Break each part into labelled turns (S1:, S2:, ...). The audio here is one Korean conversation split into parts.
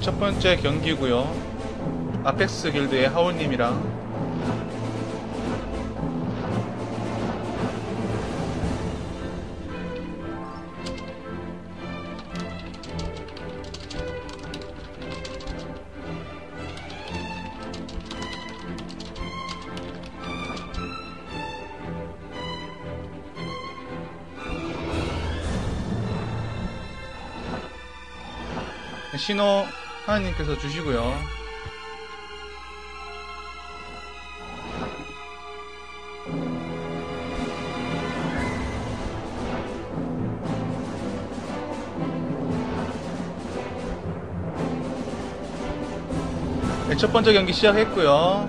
S1: 첫 번째 경기고요. 아펙스 길드의 하울님이랑 신호 하나님께서 주시고요. 네, 첫 번째 경기 시작했고요.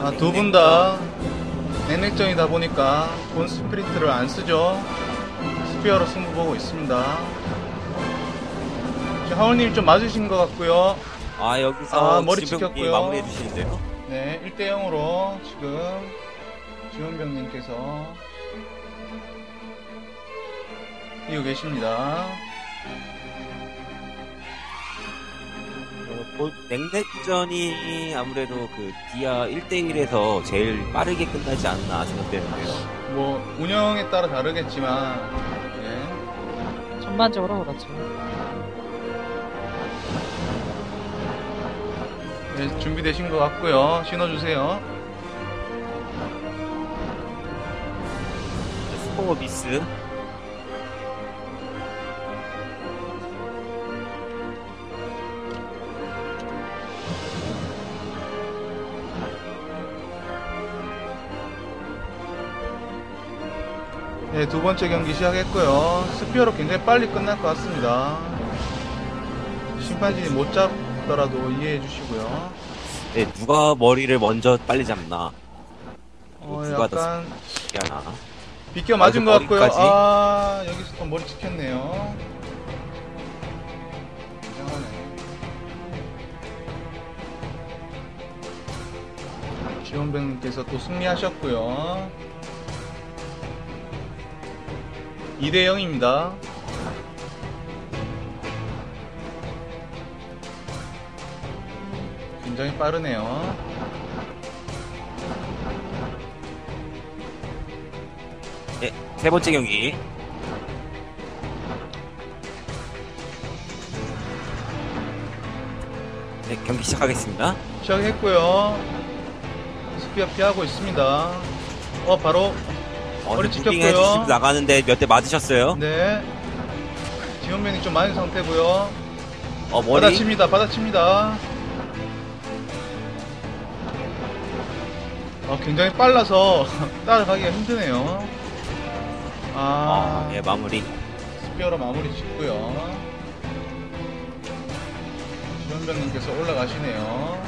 S1: 아, 두 분 다 냉맥전이다 보니까 본 스프린트를 안 쓰죠. 스피어로 승부 보고 있습니다. 하울님 좀 맞으신 것 같고요.
S2: 아 여기서
S1: 아, 머리
S2: 지병이
S1: 찍혔고요.
S2: 마무리해 주시는데요.
S1: 네, 1대 0으로 지금 지원병님께서 이고 계십니다.
S2: 어, 본- 냉맥전이 아무래도 그 디아 1대1에서 제일 빠르게 끝나지 않나 생각되는데요.
S1: 뭐 운영에 따라 다르겠지만 예.
S3: 전반적으로 그렇죠.
S1: 네, 준비되신 것 같고요. 신호 주세요.
S2: 스코어 미스.
S1: 네, 두 번째 경기 시작했고요. 스피어로 굉장히 빨리 끝날 것 같습니다. 심판진이 못 잡더라도 이해해 주시고요.
S2: 네, 누가 머리를 먼저 빨리 잡나.
S1: 어,
S2: 누가 더
S1: 약간
S2: 미안하.
S1: 비껴 맞은 것 같고요.
S2: 머리까지.
S1: 아, 여기서 또 머리 찍혔네요. 이상하네. 지원병님께서 또 승리하셨고요. 2대 0입니다. 굉장히 빠르네요.
S2: 네, 세 번째 경기. 네, 경기 시작하겠습니다.
S1: 시작했고요. 스피어 피하고 있습니다. 어, 바로
S2: 어,
S1: 머리
S2: 무빙
S1: 찍혔고요.
S2: 해주시고 나가는데 몇 대 맞으셨어요?
S1: 네. 지원면이 좀 많은 상태고요.
S2: 어, 머리.
S1: 받아칩니다. 받아칩니다. 어, 굉장히 빨라서 따라가기가 힘드네요. 아,
S2: 어, 예, 마무리.
S1: 스피어로 마무리 짓고요. 지원병님께서 올라가시네요.